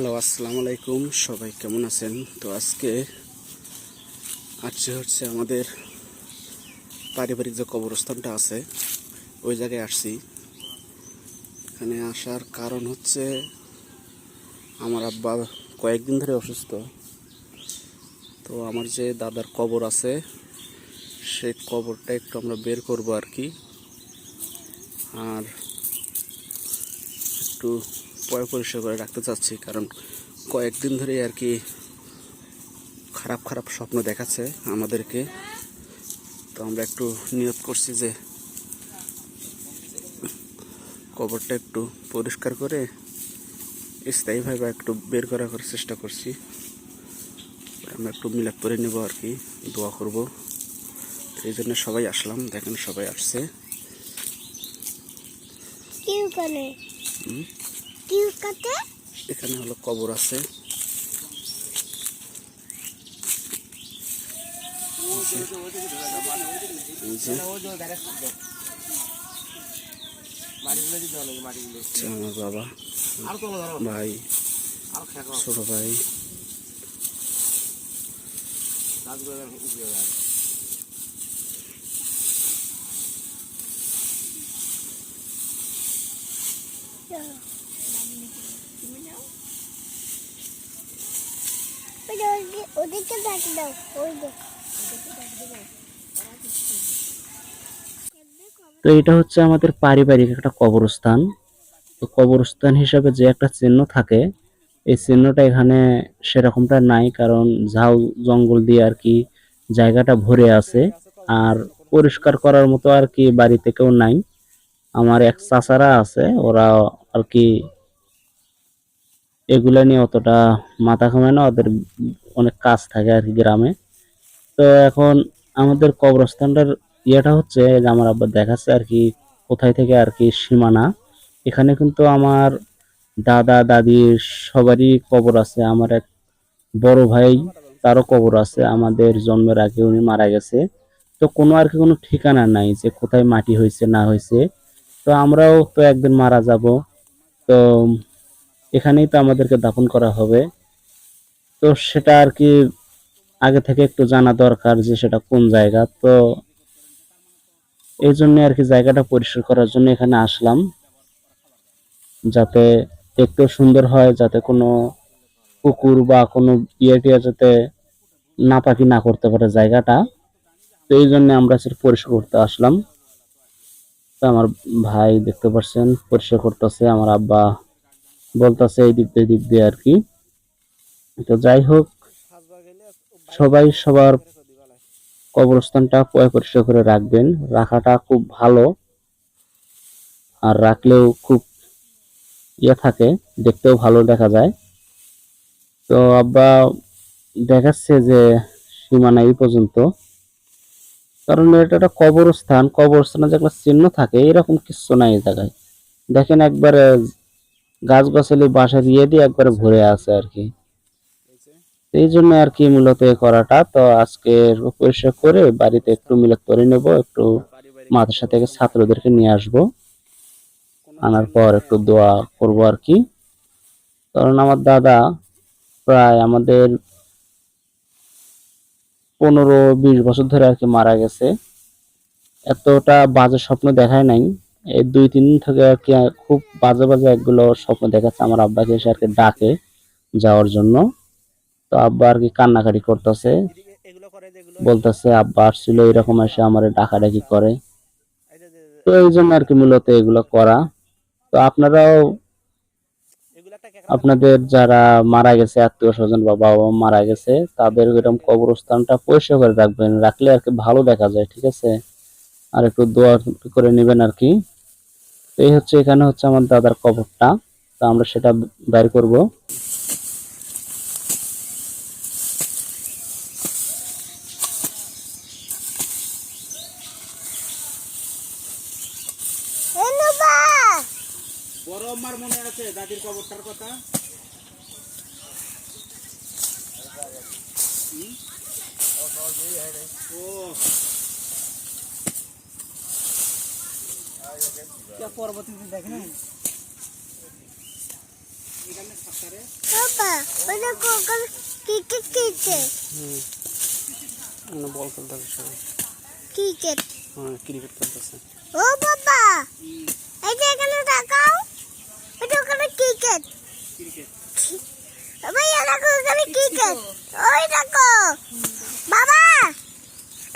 Hello, আসসালামু আলাইকুম। সবাই কেমন আছেন? তো আজকে আজকে হচ্ছে আমাদের পারিবারিক যে কবরস্থানটা আছে, ওই জায়গায় আসছি। এখানে আসার কারণ হচ্ছে আমার আব্বা কয়েকদিন ধরে অসুস্থ। তো আমার যে দাদার কবর আছে, সেই কবরটা একটু আমরা বের করব আর কি। আর একটু পরিষ্কার করে রাখতে চাচ্ছি কারণ কয়েকদিন ধরে আর কি খারাপ খারাপ স্বপ্ন দেখাচ্ছে আমাদেরকে। তো আমরা একটু নিয়ত করছি যে কবরটা একটু পরিষ্কার করে স্থায়ীভাবে একটু বের করা করার চেষ্টা করছি। আমরা একটু মিলাপ করে নেব আর কি দোয়া করব। এই জন্য সবাই আসলাম দেখেন সবাই আসছে। এখানে হলো কবর আছে। হচ্ছে আমার বাবা ভাই ছোট ভাই। তো এটা হচ্ছে আমাদের পারিবারিক একটা কবরস্থান। তো কবরস্থান হিসাবে যে একটা চিহ্ন থাকে, এই চিহ্নটা এখানে সেরকমটা নাই কারণ ঝাউ জঙ্গল দিয়ে আর কি জায়গাটা ভরে আছে। আর পরিষ্কার করার মতো আর কি বাড়িতে কেউ নাই। আমার এক চাচারা আছে, ওরা আর কি এগুলা নিয়ে অতটা মাথা ঘামায় না, ওদের অনেক কাজ থাকে আর কি গ্রামে। তো এখন আমাদের কবরস্থানটার ইয়েটা হচ্ছে যে আমার আব্বা দেখাচ্ছে আর কি, কোথায় থেকে আর কি সীমানা। এখানে কিন্তু আমার দাদা, দাদি সবারই কবর আছে। আমার এক বড় ভাই, তারও কবর আছে। আমাদের জন্মের আগে উনি মারা গেছে। তো কোনো আর কি কোনো ঠিকানা নাই যে কোথায় মাটি হয়েছে, না হয়েছে। তো আমরাও তো একদিন মারা যাব। তো এখানেই তো আমাদেরকে দাফন করা হবে। তো সেটা আর কি আগে থেকে একটু জানা দরকার যে সেটা কোন জায়গা। তো এই জন্য আর কি জায়গাটা পরিষ্কার করার জন্য এখানে আসলাম। যাতে দেখতেও সুন্দর হয়, যাতে কোনো কুকুর বা কোনো ইয়ে টিয়ে যাতে নাপাকি না করতে পারে জায়গাটা। তো এই জন্য আমরা সেটা পরিষ্কার করতে আসলাম। তো আমার ভাই দেখতে পাচ্ছেন, পরিষ্কার করতেছে, আমার আব্বা। বলতেছে এই দিক দিয়ে দিক দিয়ে আর কি। তো যাই হোক, সবাই সবার কবরস্থানটা পয় পরিষ্কার করে রাখবেন। রাখাটা খুব ভালো। আর রাখলেও খুব ইয়ে থাকে, দেখতেও ভালো দেখা যায়। তো আব্বা দেখাচ্ছে যে সীমানা এই পর্যন্ত। কারণ এটা একটা কবরস্থান কবরস্থানে যে একটা চিহ্ন থাকে, এরকম কিছু নাই এই জায়গায়। দেখেন একবারে গাছ গাছালি বাসা দিয়ে দিয়ে একবারে ভরে আছে আর কি। এই জন্য আর কি মূলত করাটা। তো আজকে পরিষ্কার করে বাড়িতে একটু মিলাদ করে নেব একটু মাদ্রাসা থেকে ছাত্রদেরকে নিয়ে আসব। আনার পর একটু দোয়া করব আর কি। কারণ আমার দাদা প্রায় আমাদের পনেরো বিশ বছর ধরে আর কি মারা গেছে। এতটা বাজে স্বপ্ন দেখায় নাই। এই দুই তিন দিন থেকে আর কি খুব বাজে বাজে একগুলো স্বপ্ন দেখাচ্ছে আমার আব্বাকে এসে আর কি ডাকে যাওয়ার জন্য। তো আব্বা আর কি কান্নাকাটি করতেছে। বলতেছে, আব্বা আসছিল, এরকম এসে আমার ডাকাডাকি করে। তো এই জন্য আর কি মূলত এগুলো করা। তো আপনারাও আপনাদের যারা মারা গেছে, আত্মীয় স্বজন বা বাবা মারা গেছে, তাদের এরকম কবরস্থানটা পরিষ্কার করে রাখবেন। রাখলে আর কি ভালো দেখা যায়, ঠিক আছে? আর একটু দোয়া করে নেবেন আর কি। তো এই হচ্ছে এখানে হচ্ছে আমার দাদার কবরটা। তো আমরা সেটা বের করব। বড় আমার মনে আছে দাদির কবরটার কথা? ও পরবর্তীতে দেখেন বল সবাই। ক্রিকেট হ্যাঁ ক্রিকেট খেলতেছে। ও বাবা এই যে এখানে তাকাও এটা ওখানে ক্রিকেট ভাই দেখো ওখানে ক্রিকেট ওই দেখো। বাবা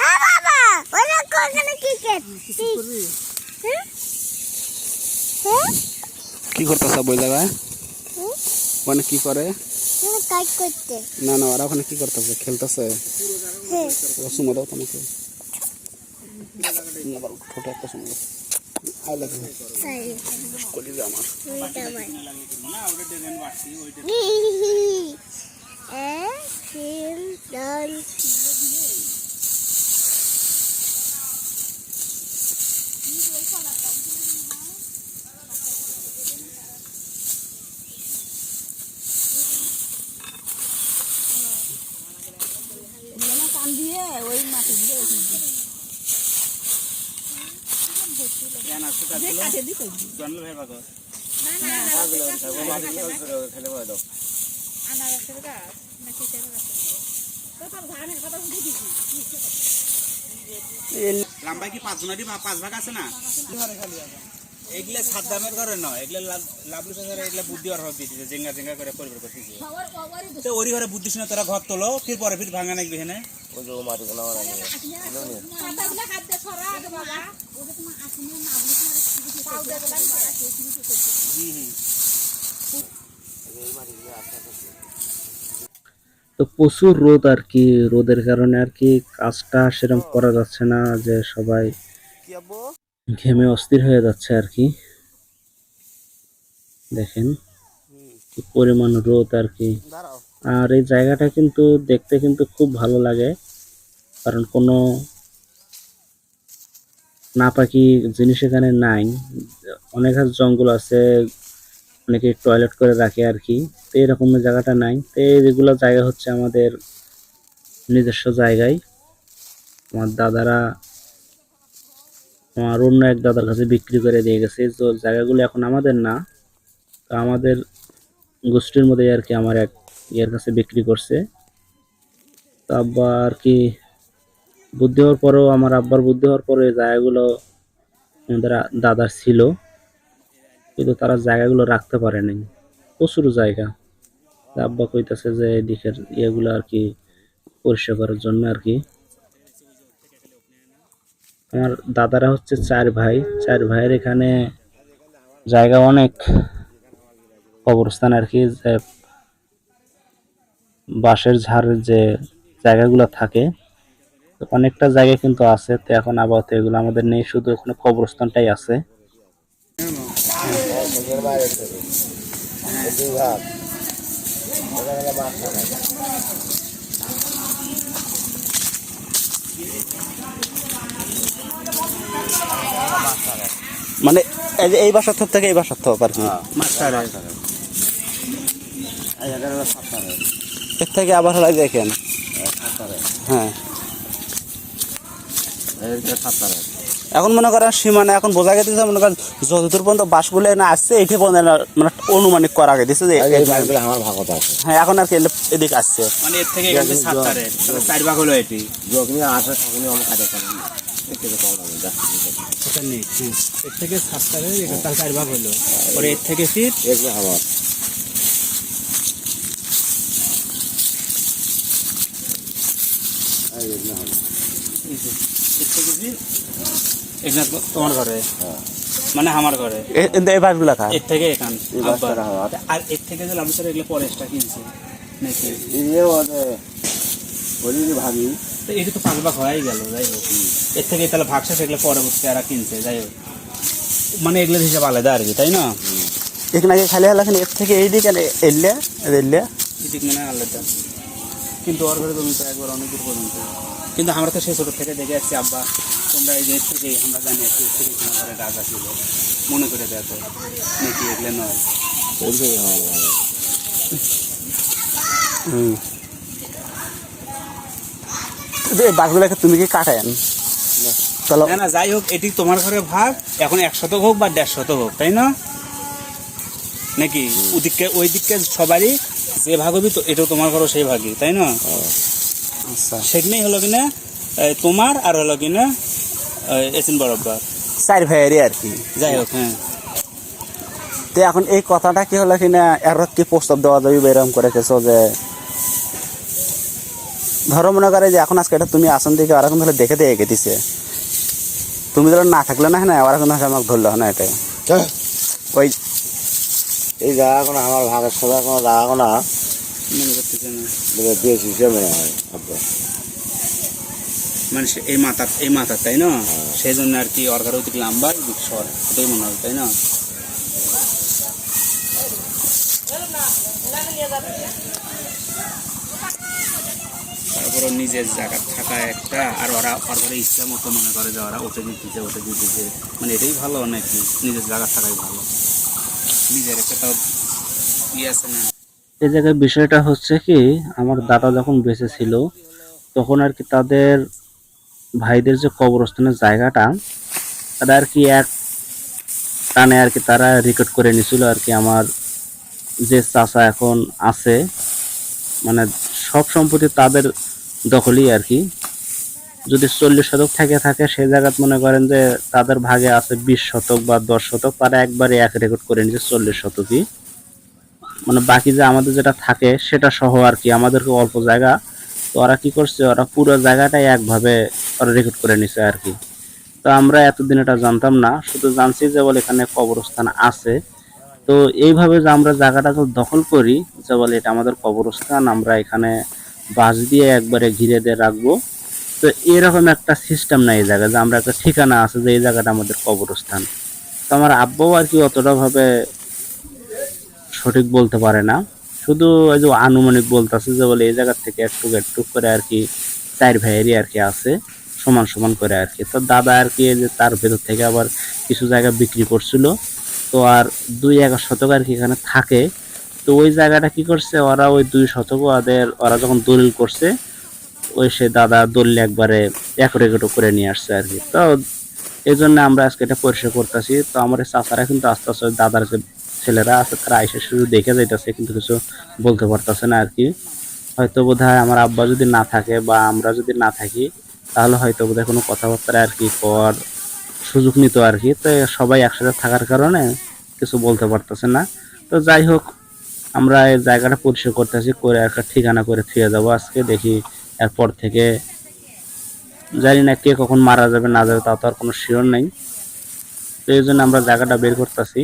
এ বাবা ওই দেখো ওখানে ক্রিকেট হ্যাঁ হ্যাঁ কি করতেছে বই জায়গায়? মানে কি করে? কাজ করতে। না না ওরা ওখানে কি করতেছে? খেলতেছে? ও সুমা দাও তোমাকে? ছোট একটা সুমা দাও আই লাভ ইউ তাই কলি দে আমার ওইটা আমার এ ফিল ডান লাম্বাই কি পাঁচ জনাটি পাঁচ ভাগ আছে না এগুলা সাত দামের ঘরে নয় এগুলা লাভলু সাথে এগুলা বুদ্ধি আর হবে দিতে জেঙ্গা জেঙ্গা করে পরিবার করতেছে তো ওরি ঘরে বুদ্ধি শুনে তোরা ঘর তোলো ফির পরে ফির ভাঙা নাকবি হেনে তো প্রচুর রোদ আর কি, রোদের কারণে আর কি কাজটা সেরকম করা যাচ্ছে না যে সবাই ঘেমে অস্থির হয়ে যাচ্ছে আর কি। দেখেন পরিমাণ রোদ আর কি। আর এই জায়গাটা কিন্তু দেখতে কিন্তু খুব ভালো লাগে, কারণ কোনো নাপাকি জিনিস এখানে নাই। অনেক জঙ্গল আছে, অনেকে টয়লেট করে রাখে আর কি তো এরকম জায়গাটা নাই। তো এইগুলো জায়গা হচ্ছে আমাদের নিজস্ব জায়গায়। আমার দাদারা আমার অন্য এক দাদার কাছে বিক্রি করে দিয়ে গেছে। তো জায়গাগুলো এখন আমাদের না, তো আমাদের গোষ্ঠীর মধ্যে আর কি আমার এক ইয়ের কাছে বিক্রি করছে। তো আব্বা আর কি বুদ্ধি হওয়ার পরেও, আমার আব্বার বুদ্ধি হওয়ার পরে জায়গাগুলো আমাদের দাদার ছিল। কিন্তু তারা জায়গাগুলো রাখতে পারেনি প্রচুর জায়গা। আব্বা কইতাছে যে এদিকের ইয়েগুলো আর কি পরিষ্কার করার জন্য আর কি। আমার দাদারা হচ্ছে চার ভাই। চার ভাইয়ের এখানে জায়গা অনেক। কবরস্থান আর কি, যে বাঁশের ঝাড়ের যে জায়গাগুলো থাকে তো অনেকটা জায়গা কিন্তু আছে তো এখন আপাতত এগুলো আমাদের নেই শুধু ওখানে কবরস্থানটাই আছে। মানে এই বাসার থপ থেকে এই বাসার থপ আর কি? এর থেকে আবার দেখেন। হ্যাঁ। এখন মনে করেন সীমানা এখন বোঝা গেছে মনে করেন যতদূর পর্যন্ত বাস বলে না আসছে এইটি পর্যন্ত মানে অনুমানিক করা গেছে যে আমার ভাগত আছে। হ্যাঁ এখন আর কি এদিকে আসছে। মানে এর থেকে এখান থেকে চার ভাগ হলো এটি। যখনই আসে তখনই আমার কাজে করে এটা এর থেকে এটা চার ভাগ হলো। পরে এর থেকে এই তো- তোমার ঘরে মানে আমার ঘরে এর থেকে। আর এর থেকে এগুলো এক্সট্রা বলি ভাবি তো যাই হোক এর থেকে তাহলে কিনছে যাই হোক মানে হিসাব আলাদা আর কি তাই না এখানে খালি হলাখানি এর থেকে এই দিকে এদিক মানে আলাদা কিন্তু ওর ঘরে জমি তো একবার অনেক দূর পর্যন্ত কিন্তু আমরা তো সেই ছোটো থেকে দেখে আসছি আব্বা তোমরা এই যে এর থেকে আমরা জানি আসছি থেকে তোমার ঘরে গাছ আসছিল মনে করে দেখো নাকি এগুলো নয়। হুম। এই তুমি কি কাটেন চলো। না যাই হোক এটি তোমার ঘরে ভাগ এখন একশত হোক বা দেড়শত হোক তাই না? নাকি ওদিকে ওই দিককে সবারই যে ভাগ হবি তো এটাও তোমার ঘরও সেই ভাগই তাই না? আচ্ছা। সেখানেই হলো কিনা তোমার আর হলো কিনা এসিন বরাবর। চার ভাইয়েরই আর কি। যাই হোক হ্যাঁ। তো এখন এই কথাটা কি হলো কিনা এর কি প্রস্তাব দেওয়া যাবে এরকম করে কেছো যে ধরো মনে করে যে এখন আজকে এটা তুমি আসন দিকে ওরা এখন ধরে দেখে দিয়ে এঁকে দিছে। তুমি ধরো না থাকলে না হ্যাঁ ওরা কিন্তু আমাকে ধরলো না এটা ওই এই জায়গাগুলো আমার ভাগের সাথে কোনো জায়গাগুলো মনে বেশ হিসেবে মনে হয় আব্বা। মানে এই মাথা এই মাথা তাই না? সেই জন্য আর কি অর্ঘার ওদিক লম্বা সর এটাই মনে হয় তাই না? তারপর নিজের জায়গা থাকা একটা আর ওরা অর্ঘারের ইচ্ছা মতো মনে করে যে ওরা ওঠে দিতেছে ওঠে দিতেছে। মানে এটাই ভালো নাকি? নিজের জায়গা থাকাই ভালো। নিজের একটা তাও ইয়ে আছে না। এই জায়গায় বিষয়টা হচ্ছে কি, আমার দাদা যখন বেঁচে ছিল, তখন আর কি তাদের ভাইদের যে কবরস্থানের জায়গাটা, তারা আর কি এক টানে আর কি তারা রেকর্ড করে নিছিল আর কি আমার যে চাচা এখন আছে। মানে সব সম্পত্তি তাদের দখলই আর কি। যদি চল্লিশ শতক থেকে থাকে সেই জায়গাত মনে করেন যে তাদের ভাগে আছে বিশ শতক বা দশ শতক, তারা একবারে এক রেকর্ড করে নিয়েছে চল্লিশ শতকই। মানে বাকি যে আমাদের যেটা থাকে, সেটা সহ আর কি। আমাদেরকে অল্প জায়গা। তো ওরা কি করছে, ওরা পুরো জায়গাটাই একভাবে ওরা রেকর্ড করে নিছে আর কি। তো আমরা এতদিন এটা জানতাম না, শুধু জানছি যে বলে এখানে কবরস্থান আছে। তো এইভাবে যে আমরা জায়গাটা তো দখল করি, যে বলে এটা আমাদের কবরস্থান, আমরা এখানে বাঁশ দিয়ে একবারে ঘিরে দিয়ে রাখব। তো এরকম একটা সিস্টেম নাই এই জায়গায়, যে আমরা একটা ঠিকানা আছে যে এই জায়গাটা আমাদের কবরস্থান। তো আমার আব্বাও আর কি অতটা ভাবে সঠিক বলতে পারে না। শুধু ওই যে আনুমানিক বলতেছে যে বলে এই জায়গার থেকে একটু একটু করে আর কি চার ভাইয়েরই আর কি আছে, সমান সমান করে আর কি। তো দাদা আর কি যে তার ভেতর থেকে আবার কিছু জায়গা বিক্রি করছিল। তো আর দুই এক শতক আর কি এখানে থাকে। তো ওই জায়গাটা কি করছে, ওরা ওই দুই শতক ওদের, ওরা যখন দলিল করছে, ওই সে দাদা দলিল একবারে এক রেকর্ডও করে নিয়ে আসছে আর কি। তো এই জন্য আমরা আজকে এটা পরিষ্কার করতেছি। তো আমার চাচারা কিন্তু আস্তে আস্তে দাদার ছেলেরা আছে, তারা আইসে শুধু দেখে যাইতেছে, কিন্তু কিছু বলতে পারতেছে না আর কি হয়তো বোধহয় আমার আব্বা যদি না থাকে বা আমরা যদি না থাকি, তাহলে হয়তো বোধহয় কোনো কথাবার্তা আর কি কর সুযোগ নিত আর কি তো সবাই একসাথে থাকার কারণে কিছু বলতে পারতেছে না। তো যাই হোক, আমরা এই জায়গাটা পরিষ্কার করতেছি, করে একটা ঠিকানা করে থুয়ে যাব আজকে, দেখি এরপর থেকে। জানি না কে কখন মারা যাবে, না যাবে, তা তো আর কোনো শিওর নেই। তো এই জন্য আমরা জায়গাটা বের করতেছি।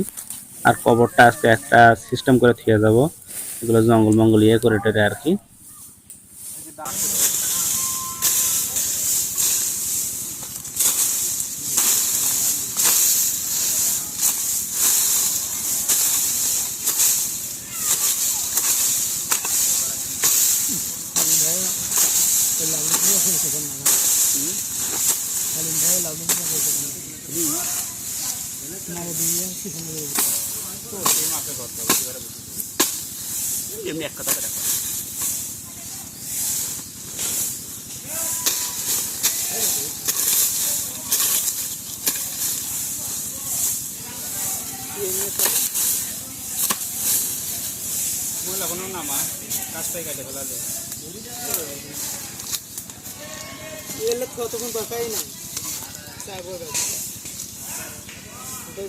আর কবরটা আজকে একটা সিস্টেম করে থুয়ে যাব। এগুলো জঙ্গল মঙ্গল ইয়ে করে টেরে আর কি। এমনি এক কথা মহিলা কোনো নামা কাজটাই কাটে ফেলালে এলে কতক্ষণ দরকারই নাই চাই বলে ওটাই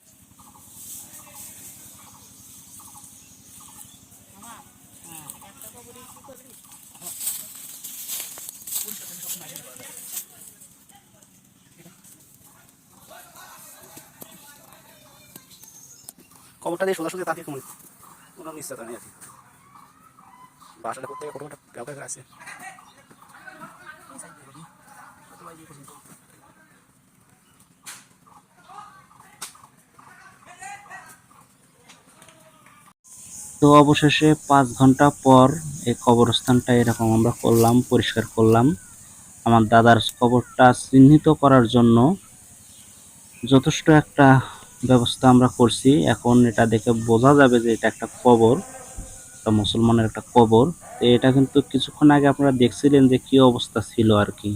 দিয়ে সোজাসুজি কোনো নিশ্চয়তা নেই আর কি। বাসাটা করতে ব্যবহার আছে। তো অবশেষে পাঁচ ঘণ্টা পর এই কবরস্থানটা এরকম আমরা করলাম, পরিষ্কার করলাম। আমার দাদার কবরটা চিহ্নিত করার জন্য যথেষ্ট একটা ব্যবস্থা আমরা করছি। এখন এটা দেখে বোঝা যাবে যে এটা একটা কবর একটা মুসলমানের একটা কবর। এটা কিন্তু কিছুক্ষণ আগে আপনারা দেখছিলেন যে কি অবস্থা ছিল আর কি।